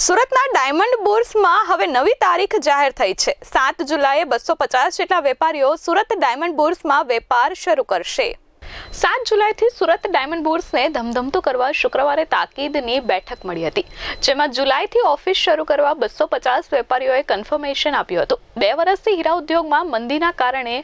સુરતના ડાયમંડ બુર્સમાં હવે નવી તારીખ જાહેર થઈ છે. સાત જુલાઈએ બસો પચાસ જેટલા વેપારીઓ સુરત ડાયમંડ બુર્સમાં વેપાર શરૂ કરશે. સાત જુલાઈથી સુરત ડાયમંડ બોર્સને ધમધમતું કરવા શુક્રવારે તાકીદની બેઠક મળી હતી, જેમાં જુલાઈથી ઓફિસ શરૂ કરવા બસો પચાસ વેપારીઓએ કન્ફર્મેશન આપ્યું હતું. બે વર્ષથી હીરા ઉદ્યોગમાં મંદીના કારણે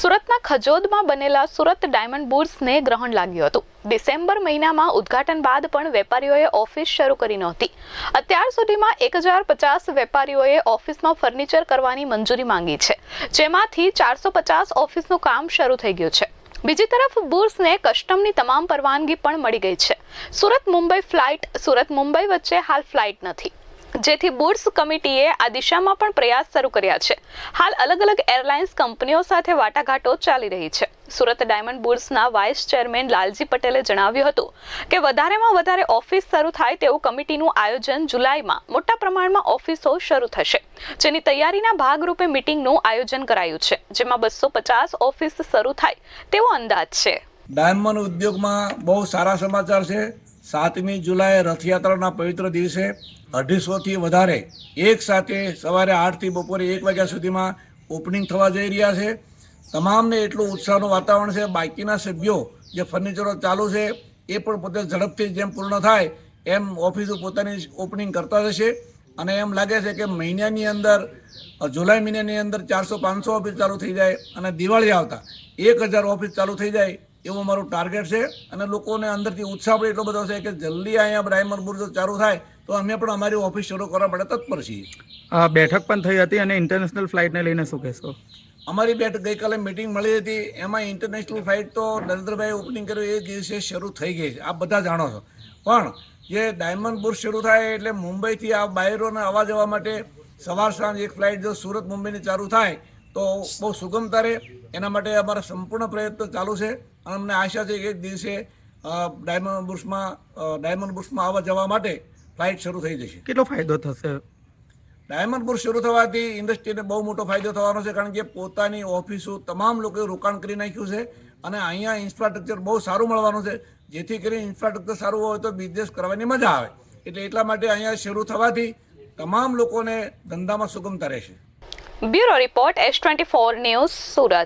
સુરતના ખજોદમાં બનેલા સુરત ડાયમંડ બોર્સને ગ્રહણ લાગ્યું હતું. ડિસેમ્બર મહિનામાં ઉદ્ઘાટન બાદ પણ વેપારીઓએ ઓફિસ શરૂ કરી નહોતી. અત્યાર સુધીમાં એક હજાર પચાસ વેપારીઓએ ઓફિસમાં ફર્નિચર કરવાની મંજૂરી માંગી છે, જેમાંથી ચારસો પચાસ ઓફિસનું કામ શરૂ થઈ ગયું છે. બીજી તરફ બુર્સને કસ્ટમની તમામ પરવાનગી પણ મળી ગઈ છે. સુરત મુંબઈ ફ્લાઇટ, સુરત મુંબઈ વચ્ચે હાલ ફ્લાઇટ નથી. જેથી બુર્સ કમિટીએ આ દિશામાં પણ પ્રયાસ શરૂ કર્યા છે. હાલ અલગ અલગ એરલાઇન્સ કંપનીઓ સાથે વાટાઘાટો ચાલી રહી છે. સુરત ડાયમંડ બુર્સના વાઇસ ચેરમેન લાલજી પટેલે જણાવ્યું હતું કે વધારેમાં વધારે ઓફિસ શરૂ થાય તેવું કમિટીનું આયોજન જુલાઈમાં મોટા પ્રમાણમાં ઓફિસો શરૂ થશે. જેની તૈયારીના ભાગરૂપે મિટિંગનું આયોજન કરાયું છે, જેમાં બસો પચાસ ઓફિસ શરૂ થાય તેવો અંદાજ છે. ડાયમંડ ઉદ્યોગમાં બહુ સારા સમાચાર છે. સાતમી જુલાઈ રથયાત્રાના પવિત્ર દિવસે અઢીસોથી વધારે એક સાથે સવારે આઠથી બપોરે એક વાગ્યા સુધીમાં ઓપનિંગ થવા જઈ રહ્યા છે. તમામને એટલું ઉત્સાહનું વાતાવરણ છે, બાકીના સભ્યો જે ફર્નિચરો ચાલુ છે, એ પણ પોતે ઝડપથી જેમ પૂર્ણ થાય, એમ ઓફિસો પોતાની ઓપનિંગ કરતા જશે. અને એમ લાગે છે કે મહિનાની અંદર, જુલાઈ મહિનાની અંદર ચારસો, પાંચસો ઓફિસ ચાલુ થઈ જાય અને દિવાળી આવતા, એક હજાર ઓફિસ ચાલુ થઈ જાય એવું મારું ટાર્ગેટ છે. અને લોકોને અંદરથી ઉત્સાહ પણ એટલો બધો છે કે જલ્દી અહીંયા બ્રાઇમર બુર્જો ચાલુ થાય, તો અમે પણ અમારી ઓફિસ શરૂ કરવા માટે તત્પર છીએ. બેઠક પણ થઈ હતી અને ઇન્ટરનેશનલ ફ્લાઇટને લઈને શું કહેશો? અમારી બેઠક ગઈકાલે મિટિંગ મળી હતી. એમાં ઇન્ટરનેશનલ ફ્લાઇટ તો નરેન્દ્રભાઈ ઓપનિંગ કર્યું. એ દિવસે શરૂ થઈ ગઈ છે. આપ બધા જાણો છો. પણ જે ડાયમંડ બુર્સ શરૂ થાય એટલે મુંબઈથી આ બાયરોને આવવા જવા માટે સવાર સાંજ એક ફ્લાઇટ જો સુરત મુંબઈની ચાલુ થાય, તો બહુ સુગમતા રહે એના માટે અમારા સંપૂર્ણ પ્રયત્ન ચાલુ છે. અને અમને આશા છે કે એક દિવસે ડાયમંડ બુર્સમાં ડાયમંડ બુર્સમાં આવવા જવા માટે ફ્લાઇટ શરૂ થઈ જશે. કેટલો ફાયદો થશે ડાયમંડ પૂર શરૂ થવાથી ઇન્ડસ્ટ્રીને બહુ મોટો ફાયદો થવાનો છે, કારણ કે પોતાની ઓફિસો તમામ લોકોએ રોકાણ કરી નાખ્યું છે અને અહીંયા ઇન્ફ્રાસ્ટ્રક્ચર બહુ સારું મળવાનું છે. જેથી કરીને ઇન્ફ્રાસ્ટ્રક્ચર સારું હોય તો બિઝનેસ કરવાની મજા આવે. એટલે એટલા માટે અહીંયા શરૂ થવાથી તમામ લોકોને ધંધામાં સુગમતા રહેશે. Bureau report S twenty four news Surat.